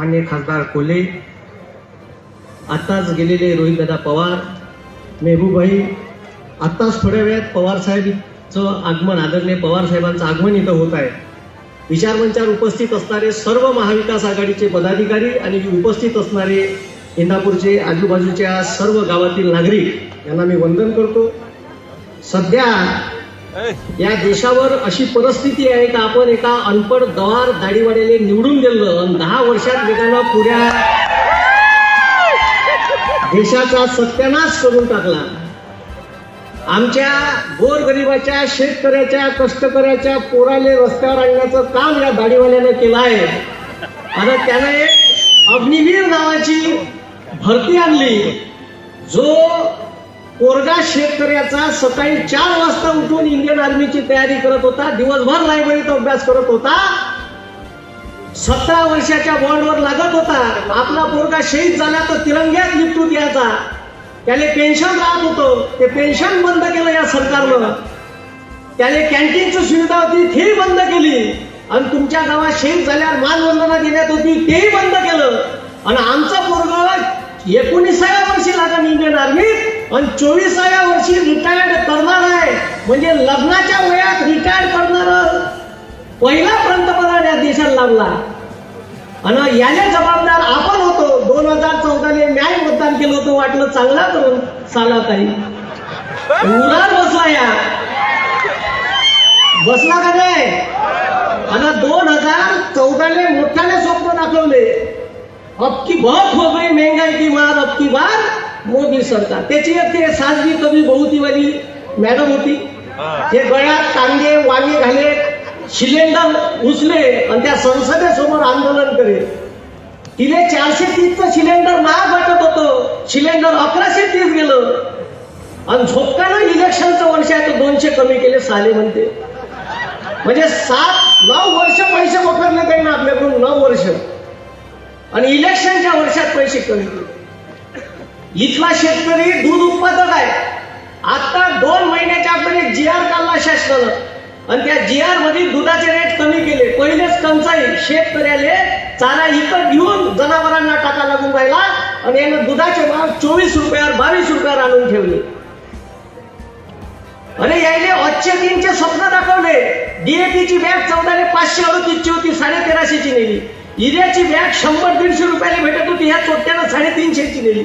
मान्य खासदार कोल्हे आत्ताच गेलेले रोहितदादा पवार मेहबूबाई आत्ताच थोड्या वेळात पवार साहेबचं आगमन आदरणीय पवार साहेबांचं आगमन इथं होत आहे. विचारमंचावर उपस्थित असणारे सर्व महाविकास आघाडीचे पदाधिकारी आणि उपस्थित असणारे इंदापूरचे आजूबाजूच्या सर्व गावातील नागरिक यांना मी वंदन करतो. सध्या या देशावर अशी परिस्थिती आहे का आपण एका अनपड गवार दाढीवाड्याला निवडून गेलो आणि दहा वर्षात वेगानं पुऱ्या देशाचा सत्यानाश करून टाकला? आमच्या गोरगरिबाच्या शेतकऱ्याच्या कष्टकऱ्याच्या पोराले रस्त्यावर आणण्याचं काम या दाढीवाल्यानं केलं आहे. आता त्यानं एक अग्निवीर नावाची भरती आणली. जो पोरगा शेतकऱ्याचा सकाळी चार वाजता उठून इंडियन आर्मीची तयारी करत होता. दिवसभर लायब्ररीत अभ्यास करत होता. सतरा वर्षाच्या बॉन्डवर लागत होता. आपला पोरगा शहीद झाला तर तिरंग्यात लिप्टू द्यायचा त्याले पेन्शन राहत होतं. ते पेन्शन बंद केलं या सरकारनं. त्याने कॅन्टीनची सुविधा होती तेही बंद केली. आणि तुमच्या गावात शहीद झाल्यावर मानवंदना देण्यात होती तेही बंद केलं. आणि आमचा पोरगा एकोणीसाव्या वर्षी लागला इंडियन आर्मीत. आणि चोवीसाव्या वर्षी रिटायर्ड करणार आहे. म्हणजे लग्नाच्या वयात रिटायर्ड करणार पहिला पंतप्रधान या देशात लागला. आणि याने जबाबदार आपण होतो. दोन हजार चौदाले न्याय मतदान केलं होतं वाटलं चांगला करून चाला काही उरार बसला या. बसला का नाही? आणि दोन हजार चौदाले मोठ्याने स्वप्न दाखवले. अब की बहुत हो गई महंगाई की मार अब की बार मोदी सरकार त्याची एक ते साजरी कवी बहुतीवाली मॅडम होती। ते गळ्यात कांदे वांगे घाले सिलेंडर उचले आणि त्या संसदेसमोर आंदोलन करे। तिने चारशे तीसचं सिलेंडर महाग वाटत होतं। सिलेंडर अकराशे तीस गेलं। आणि झोपकानं इलेक्शनचं वर्ष आहे तर दोनशे कमी केले साले म्हणते. म्हणजे सात नऊ वर्ष पैसे वापरले काही ना आपल्याकडून नऊ वर्ष. आणि इलेक्शनच्या वर्षात पैसे कमी केले. इथला शेतकरी दूध उत्पादक आहे. आता दोन महिन्याच्या अगोदर जी आर काढला शासनानं. आणि त्या जी आरमध्ये दुधाचे रेट कमी केले. पहिलेच टंचाई शेतकऱ्याले चारा इकत घेऊन जनावरांना टाका लागून राहिला आणि यानं दुधाचे भाव चोवीस रुपयावर बावीस रुपयावर आणून ठेवले. अरे यायले अच्छे तीनचे स्वप्न दाखवले. डीएपीची बॅग चौदाने पाचशे अडतीसची होती साडे तेराशेची नेली. हिऱ्याची बॅग शंभर दीडशे रुपयाला भेटत होती ह्या चोट्यानं साडेतीनशेची नेली.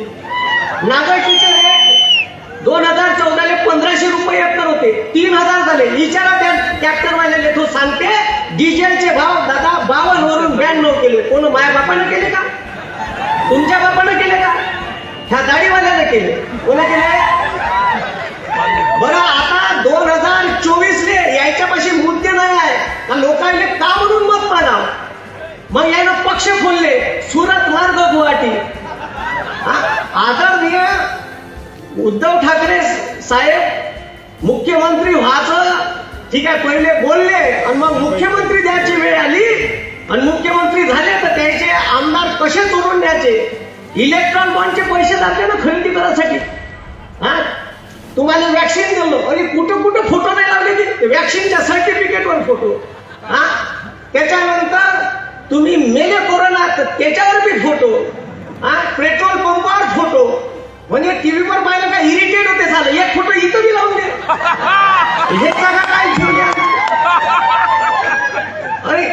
नागाटीचे रेट दोन हजार चौदाले पंधराशे रुपये एकर होते. तीन हजार झाले. विचारा त्या ट्रॅक्टरवाल्याने तो सांगते डिझेलचे भाव दादा बावन वरून ब्याण्णव केले. कोण माया बापानं केले का? तुमच्या बापानं केले का? ह्या दाढीवाल्यानं केले. कोणा केले? बरं साहेब मुख्यमंत्री व्हायचं ठीक आहे पहिले बोलले आणि मग मुख्यमंत्री द्यायची वेळ आली आणि मुख्यमंत्री झाले तर त्याचे आमदार कसे चोरून द्यायचे? इलेक्ट्रॉन बॉन्डचे पैसे लागले ना खरेदी करायसाठी. हा? तुम्हाला वॅक्सिन दिलं आणि कुठं कुठं फोटो नाही लावले ते वॅक्सिनच्या सर्टिफिकेटवर फोटो हा? त्याच्यानंतर तुम्ही मेले कोरोना तर त्याच्यावर बी फोटो हा? पेट्रोल म्हणजे टीव्हीवर पाहिलं का इरिटेट होते झालं. एक फोटो इथं बी लावून दे. हे सगळं काय ठेवले अरे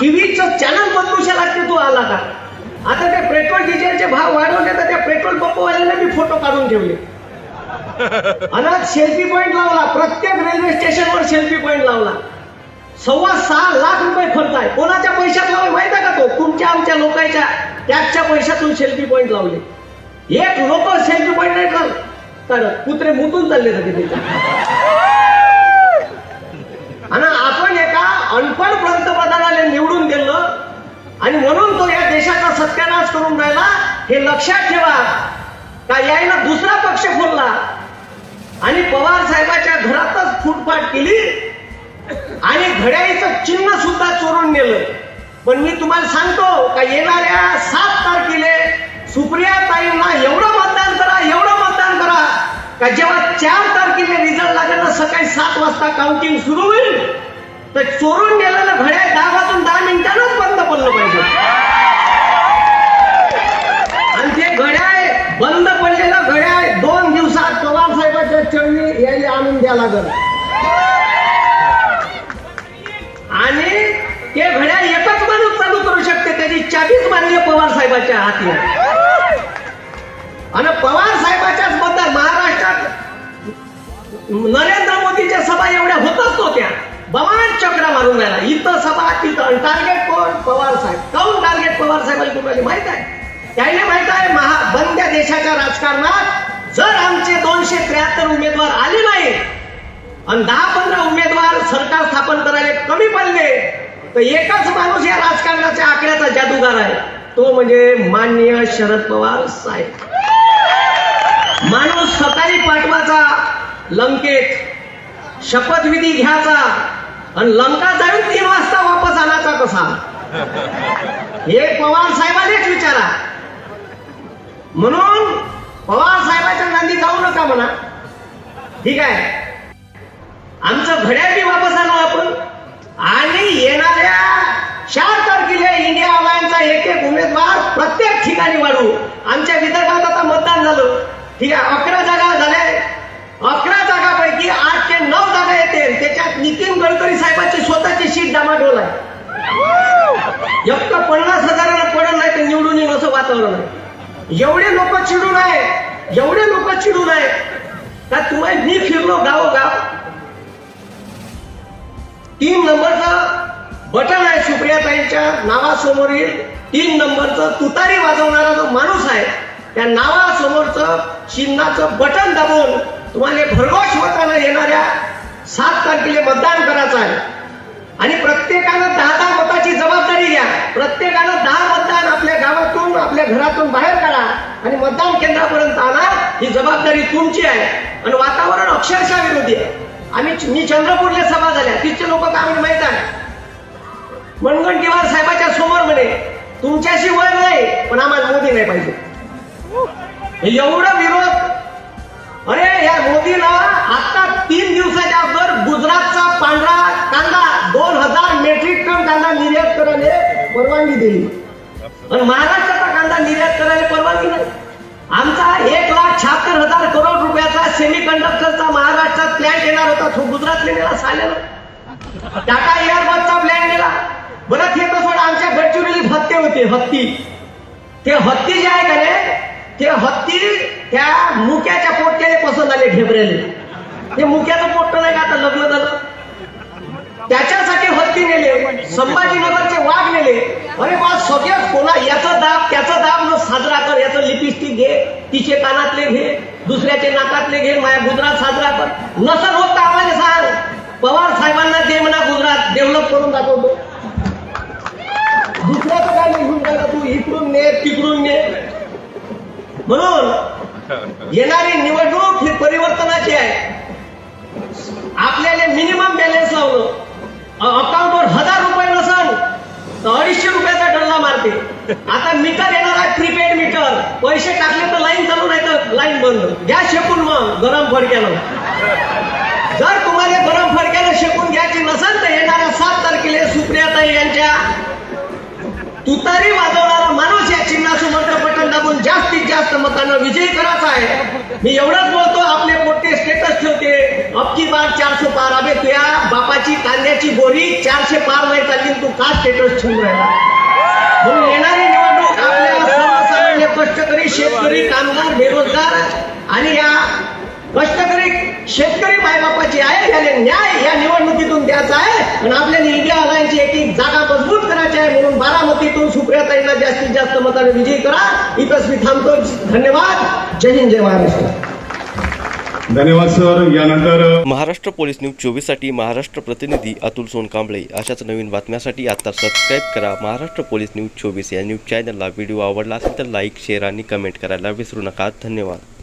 टीव्हीचं चॅनल बदलूशा लागते तू आला का? आता त्या पेट्रोल डिझेलचे भाव वाढवले तर त्या पेट्रोल पंपवाल्याने मी फोटो काढून ठेवले. आणि सेल्फी पॉईंट लावला. प्रत्येक रेल्वे स्टेशनवर सेल्फी पॉईंट लावला. सव्वा सहा लाख रुपये खर्च आहे. कोणाच्या पैशात लावले माहिती आहे का तो? तुमच्या आमच्या लोकांच्या. टॅक्सच्या पैशातून सेल्फी पॉईंट लावले. एक लोक सेल्फी नाही कर तर कुत्रे मुतून चालले होते आणि आपण एका अनपढ पंतप्रधानाला निवडून दिलं आणि म्हणून तो या देशाचा सत्यानाश करून राहिला. हे लक्षात ठेवा. का यायला दुसरा पक्ष फोडला आणि पवार साहेबाच्या घरातच फुटपाट केली. आणि घड्याळीचं चिन्ह सुद्धा चोरून नेलं. पण मी तुम्हाला सांगतो का येणाऱ्या सात तारखेला सुप्रिया ताईंना एवढं मतदान करा एवढं मतदान करा का जेव्हा चार तारखेला रिझल्ट लागेल सकाळी सात वाजता काउंटिंग सुरू होईल. तर चोरून गेलेलं घड्याळ दहा वाजून दहा मिनिटांनाच बंद पडलं पाहिजे. आणि ते घड्याळ बंद पडलेलं घड्याळ दोन दिवसात पवार साहेबांच्या चळणी यायला आणून द्या लागल. आणि ते घड्याळ एकच माणूस चालू करू शकते त्याची चाबीच मानली पवार साहेबांच्या हाती. आणि पवार साहेबाच्याच बद्दल महाराष्ट्रात नरेंद्र मोदीच्या सभा एवढ्या होतच नव्हत्या. बवान चक्र मारून राहिला. इथं सभा तिथं टार्गेट कोण? पवार साहेब. काऊन टार्गेट पवार साहेबांनी तुम्हाला माहीत आहे? त्याने माहीत आहे महा बंद्या देशाच्या राजकारणात जर आमचे दोनशे त्र्याहत्तर उमेदवार आले नाही आणि दहा पंधरा उमेदवार सरकार स्थापन करायला कमी पडले तर एकच माणूस या राजकारणाच्या आकड्याचा जादूगार आहे. तो म्हणजे माननीय शरद पवार साहेब. माणूस सकाळी पाठवाचा लंकेत शपथविधी घ्यायचा आणि लंका जाऊन तीन वाजता वापस आणायचा कसा? हे पवार साहेबांनीच विचारा. म्हणून पवार साहेबाच्या गांधी जाऊ नका म्हणा. ठीक आहे? आमचं घड्याळ बी वापस आणू आपण. आणि येणाऱ्या चार तारखेला इंडिया अलायन्सचा एक एक उमेदवार प्रत्येक ठिकाणी वाढू आमच्या विदर्भात आता मतदान झालं ठीक आहे अकरा जागा झाल्या अकरा जागापैकी आठ ते नऊ जागा येतील त्याच्यात नितीन गडकरी साहेबांची स्वतःची सीट डामाडोल आहे एक तर पन्नास हजाराला पडत नाही तर निवडून येईल असं वातावरण आहे एवढे लोक चिडून आहे एवढे लोक चिडून आहे का तुम्हाला मी फिरलो गावोगाव? तीन नंबरचं बटन आहे सुप्रियाताईंच्या नावासमोरील तीन नंबरचं तुतारी वाजवणारा जो माणूस आहे त्या नावासमोरचं चिन्हाचं बटन दाबून तुम्हाला भरघोष होताना येणाऱ्या सात तारखेला मतदान करायचं आहे. आणि प्रत्येकानं दहा दहा मताची जबाबदारी घ्या. प्रत्येकानं दहा मतदान आपल्या गावातून आपल्या घरातून बाहेर काढा आणि मतदान केंद्रापर्यंत आणा ही जबाबदारी तुमची आहे. आणि वातावरण अक्षरशः विरोधी आहे. आम्ही मी चंद्रपूरला सभा झाल्या. तिथचे लोक का आम्ही माहीत आहे? मनगंटीवार साहेबाच्या समोर म्हणे तुमच्याशी वय नाही पण आम्हाला मोदी नाही पाहिजे. एवढा विरोध? अरे या मोदीला आता तीन दिवसाच्या अगोदर गुजरातचा पांढरा कांदा परवानगी दिली. पण महाराष्ट्राचा कांदा निर्यात करायला परवानगी नाही. आमचा एक लाख शहात्तर हजार करोड रुपयाचा सेमी कंडक्टरचा महाराष्ट्रात प्लॅन येणार होता तो गुजरातले नेला साल्यानं टाटा एअरबसचा प्लॅन नेला. बरं ते कसं आमच्या गडचिरोली हत्ती होते हत्ती ते हत्ती जे आहे का रे ते हत्ती त्या मुक्याच्या पोट्याने पसंत आले ढेबरेले ते मुक्याचं पोट्ट नाही का आता लग्न झालं? त्याच्यासाठी हत्ती नेले संभाजीनगरचे वाघ नेले. अरे बा सगळ्यात कोणा याचा दाब त्याचा दाब न साजरा कर याचं लिपस्टिक घे तिचे कानातले घे दुसऱ्याचे नाकातले घे माया गुजरात साजरा कर. नसल होत तर आम्हाला सांग पवार साहेबांना दे म्हणा गुजरात डेव्हलप करून दाखवतो. दुसऱ्याचं काय निघून राहिला तू? इकडून ने तिकडून ने. म्हणून येणारी निवडणूक ही अकाउंटवर हजार रुपये नसल तर अडीचशे रुपयाचा डल्ला मारते. आता मीटर येणार आहे प्रीपेड मीटर पैसे टाकले तर लाईन चालू नाही तर लाईन बंद. घ्या शेकून मग गरम फडक्यानं. जर तुम्हाला गरम फडक्या जास्त विजय करायचा आहे. मी एवढंच बोलतो आपले मोठे स्टेटस ठेवते. अबकी बार चारशे पार. अबे तुया बापाची कांद्याची बोरी चारशे पार नाही चालली तू का स्टेटस ठेवून राहिला म्हणून येणारी निवडणूक आपल्याला सर्वसामान्य कष्टकरी शेतकरी कामगार बेरोजगार आणि या कष्टकरी शेतकरी मायबापाची आहे याला न्याय या निवडणुकीतून आणि आपल्याला इंडिया अलायन्सची एक एक जागा मजबूत करायची आहे म्हणून बारामतीतून सुप्रियाताईंना जास्तीत जास्त मताने विजयी करा. इथंच मी थांबतो. धन्यवाद. जय हिंद जय महाराष्ट्र. धन्यवाद सर. यानंतर महाराष्ट्र पोलीस न्यूज चोवीससाठी महाराष्ट्र प्रतिनिधी अतुल सोनकांबळे. अशाच नवीन बातम्यासाठी आता सबस्क्राईब करा. महाराष्ट्र पोलीस न्यूज चोवीस या न्यूज चॅनलला व्हिडिओ आवडला असेल तर लाईक शेअर आणि कमेंट करायला विसरू नका. धन्यवाद.